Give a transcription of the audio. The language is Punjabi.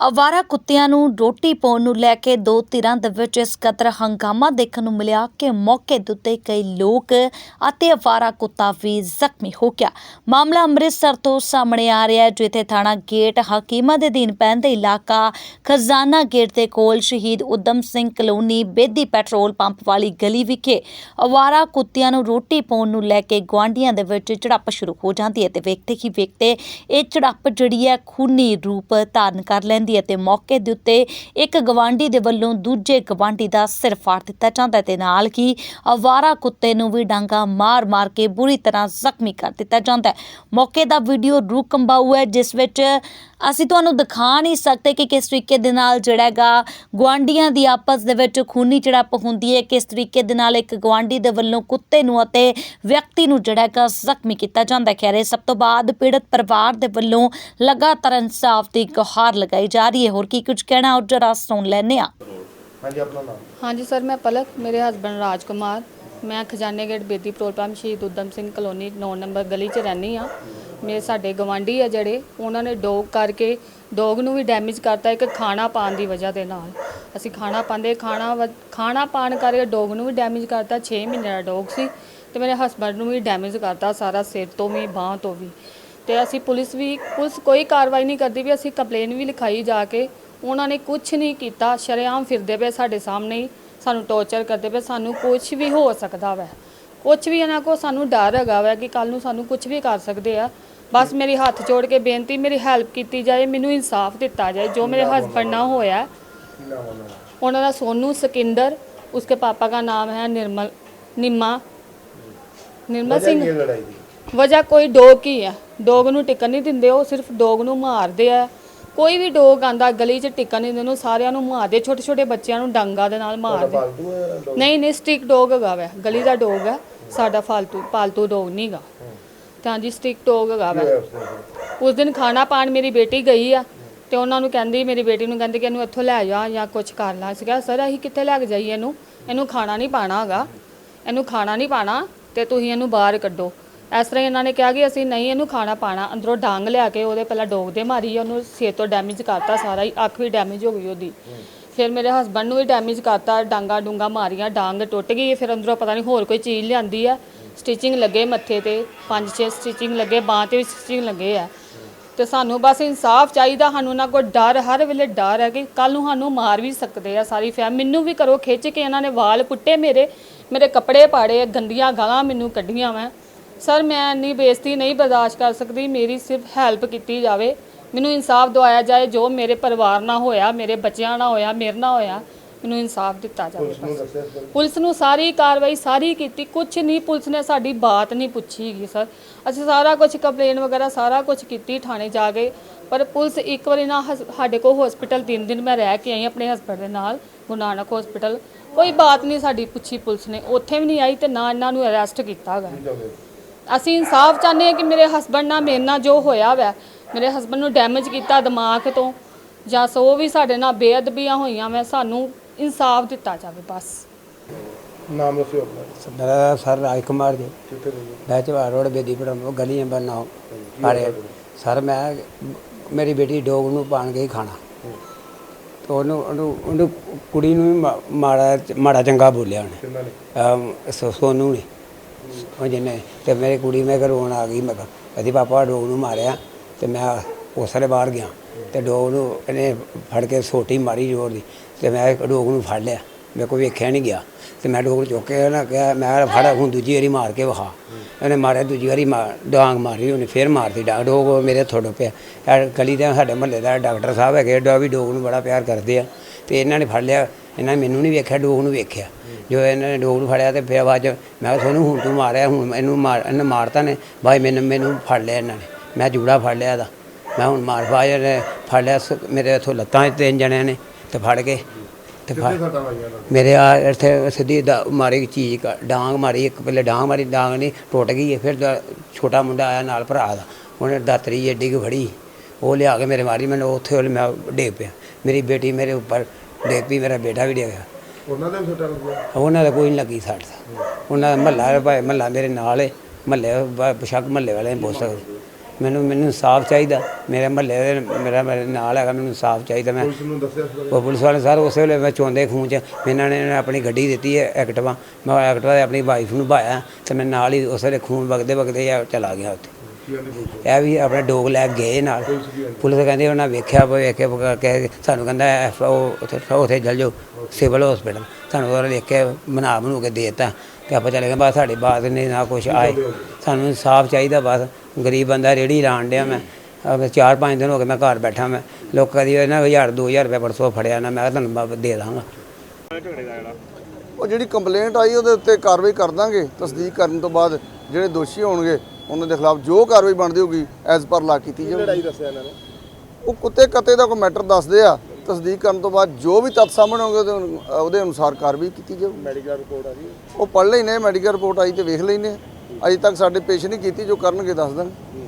ਅਵਾਰਾ ਕੁੱਤਿਆਂ ਨੂੰ ਰੋਟੀ ਪਾਉਣ ਨੂੰ ਲੈ ਕੇ ਦੋ ਧਿਰਾਂ ਦੇ ਵਿੱਚ ਇਸ ਕਦਰ ਹੰਗਾਮਾ ਦੇਖਣ ਨੂੰ ਮਿਲਿਆ ਕਿ ਮੌਕੇ ਦੇ ਉੱਤੇ ਕਈ ਲੋਕ ਅਤੇ ਅਵਾਰਾ ਕੁੱਤਾ ਵੀ ਜ਼ਖਮੀ ਹੋ ਗਿਆ। ਮਾਮਲਾ ਅੰਮ੍ਰਿਤਸਰ ਤੋਂ ਸਾਹਮਣੇ ਆ ਰਿਹਾ ਹੈ, ਜਿੱਥੇ ਥਾਣਾ ਗੇਟ ਹਕੀਮਾ ਦੇ ਦੀਨ ਪੈਂਦੇ ਇਲਾਕਾ ਖਜ਼ਾਨਾ ਗੇਟ ਦੇ ਕੋਲ ਸ਼ਹੀਦ Udham Singh colony Bedi petrol pump ਵਾਲੀ ਗਲੀ ਵਿਖੇ ਅਵਾਰਾ ਕੁੱਤਿਆਂ ਨੂੰ ਰੋਟੀ ਪਾਉਣ ਨੂੰ ਲੈ ਕੇ ਗੁਆਂਢੀਆਂ ਦੇ ਵਿੱਚ ਝੜਪ ਸ਼ੁਰੂ ਹੋ ਜਾਂਦੀ ਹੈ ਤੇ ਵੇਖਦੇ ਹੀ ਵੇਖਦੇ ਇਹ ਝੜਪ ਜਿਹੜੀ ਹੈ ਖੂਨੀ ਰੂਪ ਧਾਰਨ ਕਰ ਲੈਂਦੀ ਹੈ ਤੇ ਮੌਕੇ ਦੇ ਉੱਤੇ ਇੱਕ ਗਵਾਂਢੀ ਦੇ ਵੱਲੋਂ ਦੂਜੇ ਗਵਾਂਢੀ ਦਾ ਸਿਰ ਫਾੜ ਦਿੱਤਾ ਜਾਂਦਾ ਹੈ ਤੇ ਨਾਲ ਹੀ ਅਵਾਰਾ ਕੁੱਤੇ ਨੂੰ ਵੀ ਡਾਂਗਾ ਮਾਰ-ਮਾਰ ਕੇ ਬੁਰੀ ਤਰ੍ਹਾਂ ਜ਼ਖਮੀ ਕਰ ਦਿੱਤਾ ਜਾਂਦਾ ਹੈ। ਮੌਕੇ ਦਾ ਵੀਡੀਓ ਰੂਹ ਕੰਬਾਊ ਹੈ, ਜਿਸ ਵਿੱਚ ਅਸੀਂ ਤੁਹਾਨੂੰ ਦਿਖਾ ਨਹੀਂ ਸਕਦੇ ਕਿ ਕਿਸ ਤਰੀਕੇ ਦੇ ਨਾਲ ਜਿਹੜਾ ਹੈਗਾ ਗੁਆਂਢੀਆਂ ਦੀ ਆਪਸ ਦੇ ਵਿੱਚ ਖੂਨੀ ਝੜਪ ਹੁੰਦੀ ਹੈ ਕਿਸ ਤਰੀਕੇ ਦੇ ਨਾਲ ਇੱਕ ਗੁਆਂਢੀ ਦੇ ਵੱਲੋਂ ਕੁੱਤੇ ਨੂੰ ਅਤੇ ਵਿਅਕਤੀ ਨੂੰ ਜਿਹੜਾ ਹੈਗਾ ਜ਼ਖਮੀ ਕੀਤਾ ਜਾਂਦਾ ਹੈ। ਖੈਰੇ ਸਭ ਤੋਂ ਬਾਅਦ ਪੀੜਤ ਪਰਿਵਾਰ ਦੇ ਵੱਲੋਂ ਲਗਾਤਾਰ ਇਨਸਾਫ ਦੀ ਗੁਹਾਰ ਲਗਾਈ ਜਾ ਰਹੀ ਹੈ। ਹੋਰ ਕੀ ਕੁਝ ਕਹਿਣਾ ਉਹ ਜਰਾ ਸੁਣ ਲੈਂਦੇ ਹਾਂ। ਹਾਂਜੀ ਆਪਣਾ ਨਾਮ? ਹਾਂਜੀ ਸਰ ਮੈਂ ਪਲਕ ਮੇਰੇ ਹਸਬੰਡ ਰਾਜਕੁਮਾਰ। ਮੈਂ ਖਜ਼ਾਨੇ ਗੇਟ ਬੇਦੀ ਪੈਟਰੋਲ ਪੰਪ ਸ਼ਹੀਦ ਉਦਮ ਸਿੰਘ ਕਲੋਨੀ 9 ਨੰਬਰ ਗਲੀ 'ਚ ਰਹਿੰਦੀ ਆ ਮੇਰੇ ਸਾਡੇ ਗਵਾਂਢੀ ਆ ਜਿਹੜੇ, ਉਹਨਾਂ ਨੇ ਡੋਗ ਕਰਕੇ ਡੋਗ ਨੂੰ ਵੀ ਡੈਮੇਜ ਕਰਤਾ ਇੱਕ ਖਾਣਾ ਪਾਣ ਦੀ ਵਜ੍ਹਾ ਦੇ ਨਾਲ। ਅਸੀਂ ਖਾਣਾ ਪਾਉਂਦੇ, ਖਾਣਾ ਵ- ਖਾਣਾ ਪਾਣ ਕਰਕੇ ਡੋਗ ਨੂੰ ਵੀ ਡੈਮੇਜ ਕਰਤਾ 6 ਮਹੀਨੇ ਦਾ ਡੋਗ ਸੀ ਤੇ ਮੇਰੇ ਹਸਬੰਡ ਨੂੰ ਵੀ ਡੈਮੇਜ ਕਰਤਾ ਸਾਰਾ ਸਿਰ ਤੋਂ ਵੀ, ਬਾਂਹ ਤੋਂ ਵੀ। ਤੇ ਅਸੀਂ ਪੁਲਿਸ ਵੀ, ਪੁਲਿਸ ਕੋਈ ਕਾਰਵਾਈ ਨਹੀਂ ਕਰਦੀ ਵੀ ਅਸੀਂ ਕੰਪਲੇਨ ਵੀ ਲਿਖਾਈ ਜਾ ਕੇ ਉਹਨਾਂ ਨੇ ਕੁਝ ਨਹੀਂ ਕੀਤਾ, ਸ਼ਰੇਆਮ ਫਿਰਦੇ ਪਏ ਸਾਡੇ ਸਾਹਮਣੇ ਹੀ, ਸਾਨੂੰ ਟੌਰਚਰ ਕਰਦੇ ਪਏ, ਸਾਨੂੰ ਕੁਝ ਵੀ ਹੋ ਸਕਦਾ ਵੈ। ਕੁਝ ਵੀ ਇਹਨਾਂ ਕੋ ਸਾਨੂੰ ਡਰ ਹੈਗਾ ਵਾ ਕਿ ਕੱਲ ਨੂੰ ਸਾਨੂੰ ਕੁਝ ਵੀ ਕਰ ਸਕਦੇ ਆ। ਬਸ ਮੇਰੀ ਹੱਥ ਜੋੜ ਕੇ ਬੇਨਤੀ ਮੇਰੀ ਹੈਲਪ ਕੀਤੀ ਜਾਏ ਮੈਨੂੰ ਇਨਸਾਫ ਦਿੱਤਾ ਜਾਏ ਜੋ ਮੇਰੇ ਹਸਬੰਡ ਨਾਲ ਹੋਇਆ। ਉਹਨਾਂ ਦਾ ਸੋਨੂ ਸਕਿੰਦਰ ਉਸਕੇ ਪਾਪਾ ਦਾ ਨਾਮ ਹੈ ਨਿਰਮਲ ਨਿੰਮਾ। ਨਿਰਮਲ ਸਿੰਘ ਵਜ੍ਹਾ ਕੋਈ ਡੋਗ ਹੀ ਆ ਡੋਗ ਨੂੰ ਟਿਕਣ ਨਹੀਂ ਦਿੰਦੇ ਉਹ ਸਿਰਫ ਡੋਗ ਨੂੰ ਮਾਰਦੇ ਆ। ਕੋਈ ਵੀ ਡੋਗ ਆਂਦਾ ਗਲੀ 'ਚ ਟਿਕਣ ਨਹੀਂ ਦਿੰਦੇ ਸਾਰਿਆਂ ਨੂੰ ਮਾਰਦੇ ਛੋਟੇ ਛੋਟੇ ਬੱਚਿਆਂ ਨੂੰ ਡਾਂਗਾ ਦੇ ਨਾਲ ਮਾਰਦੇ ਪਾਲਤੂ ਹੈ dog? ਨਹੀਂ ਨਹੀਂ ਸਟਿਕ ਡੋਗ ਹੈਗਾ ਵੈ ਗਲੀ ਦਾ ਡੋਗ ਹੈ ਸਾਡਾ ਫਾਲਤੂ ਪਾਲਤੂ ਡੋਗ ਨਹੀਂਗਾ ਤਾਂ ਹਾਂਜੀ ਸਟਿਕ ਡੋਗ ਹੈਗਾ ਕੀ ਵੈ। ਹੋਇਆ ਉਸ ਦਿਨ? ਉਸ ਦਿਨ ਖਾਣਾ ਪਾਣ ਮੇਰੀ ਬੇਟੀ ਗਈ ਆ ਤੇ ਉਹਨਾਂ ਨੂੰ ਕਹਿੰਦੀ ਮੇਰੀ ਬੇਟੀ ਨੂੰ ਕਹਿੰਦੀ ਕਿ ਇਹਨੂੰ ਇੱਥੋਂ ਲੈ ਜਾ ਜਾਂ ਕੁਝ ਕਰ ਲਾ। ਸੀਗਾ ਸਰ ਅਸੀਂ ਕਿੱਥੇ ਲੈ ਕੇ ਜਾਈਏ ਇਹਨੂੰ? ਇਹਨੂੰ ਖਾਣਾ ਨਹੀਂ ਪਾਣਾ ਹੈਗਾ। ਇਹਨੂੰ ਖਾਣਾ ਨਹੀਂ ਪਾਣਾ ਤੇ ਤੁਸੀਂ ਇਹਨੂੰ ਬਾਹਰ ਕੱਢੋ। ਇਸ ਤਰ੍ਹਾਂ ਹੀ ਇਹਨਾਂ ਨੇ ਕਿਹਾ ਕਿ ਅਸੀਂ ਨਹੀਂ ਇਹਨੂੰ ਖਾਣਾ ਪਾਣਾ, ਅੰਦਰੋਂ ਡਾਂਗ ਲਿਆ ਕੇ ਉਹਦੇ ਪਹਿਲਾਂ ਡੋਗ ਦੇ ਮਾਰੀ, ਉਹਨੂੰ ਸਿਰ ਤੋਂ ਡੈਮੇਜ ਕਰਤਾ ਸਾਰਾ ਹੀ, ਅੱਖ ਵੀ ਡੈਮੇਜ ਹੋ ਗਈ ਉਹਦੀ। ਫਿਰ ਮੇਰੇ ਹਸਬੰਡ ਨੂੰ ਵੀ ਡੈਮੇਜ ਕਰਤਾ, ਡਾਂਗਾ ਡੂੰਗਾ ਮਾਰੀਆਂ, ਡਾਂਗ ਟੁੱਟ ਗਈ, ਫਿਰ ਅੰਦਰੋਂ ਪਤਾ ਨਹੀਂ ਹੋਰ ਕੋਈ ਚੀਜ਼ ਲਿਆਂਦੀ ਆ। ਸਟਿਚਿੰਗ ਲੱਗੇ ਮੱਥੇ ਤੇ, ਪੰਜ ਛੇ ਸਟਿਚਿੰਗ ਲੱਗੇ, ਬਾਂਹ ਤੇ ਵੀ ਸਟਿਚਿੰਗ ਲੱਗੇ ਆ। ਤੇ ਸਾਨੂੰ ਬਸ ਇਨਸਾਫ ਚਾਹੀਦਾ, ਸਾਨੂੰ ਨਾ ਕੋਈ ਡਰ, ਹਰ ਵੇਲੇ ਡਰ ਹੈ ਕਿ ਕੱਲ ਨੂੰ ਸਾਨੂੰ ਮਾਰ ਵੀ ਸਕਦੇ ਆ ਸਾਰੀ ਫੈਮ ਮੈਨੂੰ ਵੀ ਕਰੋ ਖਿੱਚ ਕੇ ਇਹਨਾਂ ਨੇ ਵਾਲ ਪੁੱਟੇ ਮੇਰੇ ਮੇਰੇ ਕੱਪੜੇ ਪਾੜੇ, ਗੰਦੀਆਂ ਗਾਲਾਂ ਮੈਨੂੰ ਕੱਢੀਆਂ ਮੈਂ। ਸਰ ਮੈਂ ਇੰਨੀ ਬੇਇੱਜ਼ਤੀ ਨਹੀਂ ਬਰਦਾਸ਼ਤ ਕਰ ਸਕਦੀ ਮੇਰੀ ਸਿਰਫ ਹੈਲਪ ਕੀਤੀ ਜਾਵੇ। ਮੈਨੂੰ ਇਨਸਾਫ ਦਵਾਇਆ ਜਾਏ ਜੋ ਮੇਰੇ ਪਰਿਵਾਰ ਨਾਲ ਹੋਇਆ ਮੇਰੇ ਬੱਚਿਆਂ ਨਾਲ ਹੋਇਆ ਮੇਰੇ ਨਾਲ ਹੋਇਆ ਮੈਨੂੰ ਇਨਸਾਫ ਦਿੱਤਾ ਜਾਵੇ ਪੁਲਿਸ ਨੂੰ ਬਸ? ਪੁਲਿਸ ਸਾਰੀ ਕਾਰਵਾਈ ਸਾਰੀ ਕੀਤੀ ਕੁਝ ਨਹੀਂ ਪੁਲਿਸ ਨੇ ਸਾਡੀ ਬਾਤ ਨਹੀਂ ਪੁੱਛੀ ਗਈ ਸਰ। ਅਸੀਂ ਸਾਰਾ ਕੁਝ ਕੰਪਲੇਨ ਵਗੈਰਾ ਸਾਰਾ ਕੁਝ ਕੀਤੀ ਥਾਣੇ ਜਾ ਕੇ। ਪਰ ਪੁਲਿਸ ਇੱਕ ਵਾਰੀ ਨਾ ਹਸ- ਸਾਡੇ ਕੋਲ ਹਸਪੀਟਲ ਤਿੰਨ ਦਿਨ ਮੈਂ ਰਹਿ ਕੇ ਆਈ ਆਪਣੇ ਹਸਬੰਡ ਦੇ ਨਾਲ ਗੁਰੂ ਨਾਨਕ ਹਸਪੀਟਲ ਕੋਈ ਬਾਤ ਨਹੀਂ ਸਾਡੀ ਪੁੱਛੀ ਪੁਲਿਸ ਨੇ ਉੱਥੇ ਵੀ ਨਹੀਂ ਆਈ ਤੇ ਨਾ ਇਹਨਾਂ ਨੂੰ ਅਰੈਸਟ ਕੀਤਾ ਚਾਹੁੰਦੇ ਅਸੀਂ ਇਨਸਾਫ ਚਾਹੁੰਦੇ ਹਾਂ ਕਿ ਮੇਰੇ ਹਸਬੰਡ ਨਾਲ ਮੇਰੇ ਨਾਲ ਜੋ ਹੋਇਆ ਵੈ ਮੇਰੇ ਹਸਬੰਡ ਨੂੰ ਡੈਮੇਜ ਕੀਤਾ ਦਿਮਾਗ ਤੋਂ ਜਾਂ ਸੋ ਵੀ ਸਾਡੇ ਨਾਲ ਬੇਅਦਬੀਆਂ ਹੋਈਆਂ ਵੈ ਸਾਨੂੰ ਇਨਸਾਫ ਦਿੱਤਾ ਜਾਵੇ ਬਸ। ਨਾਮ ਦੱਸਿਓ ਆਪਣਾ। ਮੇਰਾ ਸਰ ਰਾਜ ਕੁਮਾਰ ਜੀ। ਕਿੱਥੇ ਦੇ ਮੈਂ ਚਵਾਰ ਰੋਡ ਬੇਦੀ ਪੜਮ ਗਲੀ ਨੰਬਰ 9 ਅਰੇ ਸਰ ਮੈਂ ਮੇਰੀ ਬੇਟੀ ਡੋਗ ਨੂੰ ਪਾਣ ਗਈ ਖਾਣਾ। ਤੇ ਉਹਨੂੰ ਉਹਨੂੰ ਉਹਨੂੰ ਕੁੜੀ ਨੂੰ ਮਾੜਾ ਮਾੜਾ ਚੰਗਾ ਬੋਲਿਆ ਉਹਨੇ। ਸੋਨੂੰ ਨੇ। ਉਹ ਜਿਹਨੇ ਤੇ ਮੇਰੀ ਕੁੜੀ ਮੈਂ ਘਰ ਰੋਣ ਆ ਗਈ, ਮੈਂ ਕਿਹਾ ਪਾਪਾ ਡੋਗ ਨੂੰ ਮਾਰਿਆ। ਤੇ ਮੈਂ ਉਸ ਬਾਹਰ ਗਿਆ। ਤੇ ਡੋਗ ਨੂੰ ਇਹਨੇ ਫੜ ਕੇ ਸੋਟੀ ਮਾਰੀ ਜ਼ੋਰ ਦੀ। ਤੇ ਮੈਂ ਡੋਗ ਨੂੰ ਫੜ ਲਿਆ। ਮੈਂ ਕੋਈ ਵੇਖਿਆ ਨਹੀਂ ਗਿਆ। ਤੇ ਮੈਂ ਡੋਗ ਨੂੰ ਚੁੱਕ ਕੇ ਨਾ ਕਿਹਾ, ਮੈਂ ਕਿਹਾ, ਫੜ, ਹੁਣ ਦੂਜੀ ਵਾਰੀ ਮਾਰ ਕੇ ਵਿਖਾ। ਇਹਨੇ ਮਾਰਿਆ, ਦੂਜੀ ਵਾਰੀ ਮਾਰ ਡਾਂਗ ਮਾਰੀ, ਉਹਨੇ ਫੇਰ ਮਾਰਦੀ ਡਾਂਗ ਡੋਗ ਮੇਰੇ ਥੋੜੇ ਪਿਆ। ਗਲੀ ਦੇ ਸਾਡੇ ਮਹੱਲੇ ਦਾ ਡਾਕਟਰ ਸਾਹਿਬ ਹੈਗੇ ਡਾ, ਵੀ ਡੋਗ ਨੂੰ ਬੜਾ ਪਿਆਰ ਕਰਦੇ ਆ। ਤੇ ਇਹਨਾਂ ਨੇ ਫੜ ਲਿਆ। ਇਹਨਾਂ ਨੇ ਮੈਨੂੰ ਨਹੀਂ ਵੇਖਿਆ ਡੋਗ ਨੂੰ ਵੇਖਿਆ। ਜੋ ਇਹਨਾਂ ਨੇ ਡੋਗ ਨੂੰ ਫੜਿਆ ਤੇ ਫਿਰ ਬਾਅਦ 'ਚ ਮੈਂ ਕਿਹਾ ਸੋਨੂੰ ਹੁਣ ਤੂੰ ਮਾਰਿਆ ਹੁਣ ਇਹਨੂੰ ਮਾਰ ਇਹਨੇ ਮਾਰਤਾ ਨੇ ਬਾਈ ਮੈਨੂੰ ਮੈਨੂੰ ਫੜ ਲਿਆ ਇਹਨਾਂ ਨੇ। ਮੈਂ ਜੂੜਾ ਫੜ ਲਿਆ ਇਹਦਾ। ਮੈਂ ਹੁਣ ਮਾਰ ਨੇ ਫੜ ਲਿਆ ਮੇਰੇ ਇੱਥੋਂ ਲੱਤਾਂ ਤਿੰਨ ਜਣਿਆਂ ਨੇ ਤੇ ਫੜ ਕੇ ਤੇ ਮੇਰੇ ਆ ਇੱਥੇ ਸਿੱਧੀ ਡਾ- ਮਾਰੀ ਚੀਜ਼ ਡਾਂਗ ਮਾਰੀ ਇੱਕ ਪਹਿਲੇ ਡਾਂਗ ਮਾਰੀ ਡਾਂਗ ਨਹੀਂ ਟੁੱਟ ਗਈ ਫਿਰ ਦਾ- ਛੋਟਾ ਮੁੰਡਾ ਆਇਆ ਨਾਲ ਭਰਾ ਦਾ। ਉਹਨੇ ਦਾਤਰੀ ਏਡੀ ਕੁ ਫੜੀ ਉਹ ਲਿਆ ਕੇ ਮੇਰੇ ਮਾਰੀ ਮੈਨੂੰ ਉੱਥੇ ਮੈਂ ਡੇਗ ਪਿਆ। ਮੇਰੀ ਬੇਟੀ ਮੇਰੇ ਉੱਪਰ ਡੇਗ ਪਈ ਮੇਰਾ ਬੇਟਾ ਵੀ ਡਿੱਗ ਗਿਆ। ਉਹਨਾਂ ਦੇ ਸੱਟਾਂ ਲੱਗੀਆਂ? ਉਹਨਾਂ ਦਾ ਕੋਈ ਨਹੀਂ ਲੱਗੀ ਸੱਟ ਉਹਨਾਂ ਦਾ ਮਹੱਲਾ ਭਾਈ ਮਹੱਲਾ ਮੇਰੇ ਨਾਲ ਹੈ ਮਹੱਲੇ ਬਸ਼ੱਕ ਮਹੱਲੇ ਵਾਲੇ ਨੇ ਸਕਦੇ। ਮੈਨੂੰ ਮੈਨੂੰ ਇਨਸਾਫ ਚਾਹੀਦਾ। ਮੇਰੇ ਮਹੱਲੇ ਦੇ ਮੇਰਾ ਮੇਰੇ ਨਾਲ ਹੈਗਾ ਮੈਨੂੰ ਇਨਸਾਫ ਚਾਹੀਦਾ ਮੈਂ। ਪੁਲਿਸ ਨੂੰ ਦੱਸਿਆ ਪੁਲਿਸ ਵਾਲੇ ਸਰ ਉਸੇ ਵੇਲੇ ਮੈਂ ਚੋਂਦੇ ਖੂਨ ਚ ਇਹਨਾਂ ਨੇ ਆਪਣੀ ਗੱਡੀ ਦਿੱਤੀ ਹੈ ਐਕਟਿਵਾ। ਮੈਂ ਐਕਟਿਵਾ ਤੇ ਆਪਣੀ ਵਾਈਫ ਨੂੰ ਭਾਇਆ ਤੇ ਮੈਂ ਨਾਲ ਹੀ ਉਸੇ ਵੇਲੇ ਖੂਨ ਵਗਦੇ ਵਗਦੇ ਚਲਾ ਗਿਆ ਉੱਥੇ। ਇਹ ਵੀ ਆਪਣੇ ਡੋਗ ਲੈ ਕੇ ਗਏ ਨਾਲ। ਪੁਲਿਸ ਕਹਿੰਦੀ ਉਹਨਾਂ ਵੇਖਿਆ ਵੇ ਵੇਖ ਸਾਨੂੰ ਕਹਿੰਦਾ ਐਫ- ਉਹ ਉੱਥੇ ਉੱਥੇ ਜਲ ਜਾਓ, ਸਿਵਲ ਹਸਪੀਟਲ। ਸਾਨੂੰ ਉਹ ਵੇਖ ਕੇ ਬਣਾ ਬਣੂ ਕੇ ਦੇਤਾ ਤੇ ਆਪਾਂ ਚਲੇ ਗਏ, ਬਸ ਸਾਡੀ ਬਾਤ ਨਹੀਂ, ਨਾ ਕੁਛ ਆਏ। ਸਾਨੂੰ ਇਨਸਾਫ ਚਾਹੀਦਾ ਬਸ। ਗਰੀਬ ਬੰਦਾ ਰੇੜੀ ਲਾਣ ਡਿਆ ਮੈਂ। ਚਾਰ ਪੰਜ ਦਿਨ ਹੋ ਗਏ ਮੈਂ ਘਰ ਬੈਠਾ ਮੈਂ। ਲੋਕਾਂ ਦੀ ਇਹਨਾਂ 1000 2000 ਰੁਪਏ ਪਰਸੋਂ ਫੜਿਆ ਨਾ ਮੈਂ ਤੁਹਾਨੂੰ ਦੇ ਦਾਂਗਾ। ਉਹ ਜਿਹੜੀ ਕੰਪਲੇਂਟ ਆਈ, ਉਹਦੇ ਉੱਤੇ ਕਾਰਵਾਈ ਕਰ ਦਾਂਗੇ, ਤਸਦੀਕ ਕਰਨ ਤੋਂ ਬਾਅਦ ਜਿਹੜੇ ਦੋਸ਼ੀ ਹੋਣਗੇ। ਉਹਨਾਂ ਦੇ ਖਿਲਾਫ ਜੋ ਕਾਰਵਾਈ ਬਣਦੀ ਹੋਊਗੀ ਐਜ਼ ਪਰ ਲਾ ਕੀਤੀ ਜਾਊਗੀ। ਲੜਾਈ ਦੱਸਿਆ ਇਹਨਾਂ ਨੇ? ਉਹ ਕੁੱਤੇ ਕੱਤੇ ਦਾ ਕੋਈ ਮੈਟਰ ਦੱਸਦੇ ਆ ਤਸਦੀਕ ਕਰਨ ਤੋਂ ਬਾਅਦ ਜੋ ਵੀ ਤੱਥ ਸਾਹਮਣੇ ਹੋਣਗੇ ਉਹਦੇ ਅਨੁ- ਉਹਦੇ ਅਨੁਸਾਰ ਕਾਰਵਾਈ ਕੀਤੀ ਜਾਊਗੀ। ਮੈਡੀਕਲ ਰਿਪੋਰਟ ਆ ਹੈ ਉਹ ਪੜ੍ਹ ਲੈਨੇ ਮੈਡੀਕਲ ਰਿਪੋਰਟ ਆਈ ਤੇ ਵੇਖ ਲੈਨੇ ਅਜੇ ਤੱਕ ਸਾਡੇ ਪੇਸ਼ ਨਹੀਂ ਕੀਤੀ ਜੋ ਕਰਨਗੇ ਦੱਸ ਦਾਂਗੇ।